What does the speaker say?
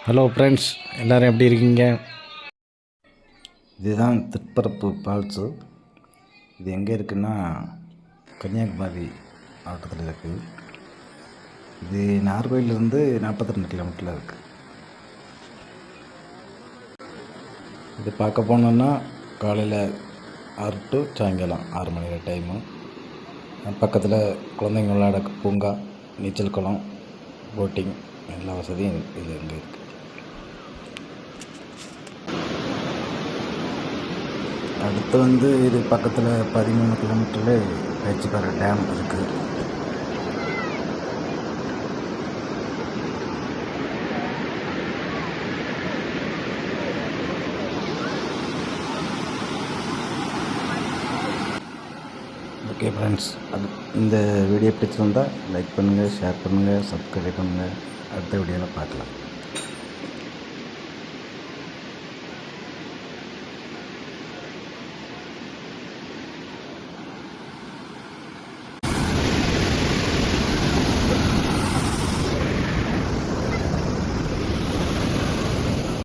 Hello friends எல்லோரும் எப்படி இருக்கீங்க? இதுதான் திருப்பரப்பு ஃபால்ஸு இது எங்கே இருக்குன்னா கன்னியாகுமரி மாவட்டத்தில் இருக்குது இது நார்வேலேருந்து நாற்பத்தி ரெண்டு கிலோமீட்டரில் இருக்குது இது பார்க்க போனோன்னா காலையில் ஆறு டு சாயங்காலம் ஆறு மணி டைமு பக்கத்தில் குழந்தைங்க விளையாட பூங்கா நீச்சல் குளம் போட்டிங் எல்லா வசதியும் இது இங்கே இருக்குது அடுத்து வந்து இது பக்கத்தில் பதிமூணு கிலோமீட்டரில் பேச்சிப்பாறை டேம் இருக்குது ஓகே ஃப்ரெண்ட்ஸ் அது இந்த வீடியோ பிடிச்சிருந்தால் லைக் பண்ணுங்கள் ஷேர் பண்ணுங்கள் சப்ஸ்கிரைப் பண்ணுங்கள் அடுத்த வீடியோவில் பார்க்கலாம்.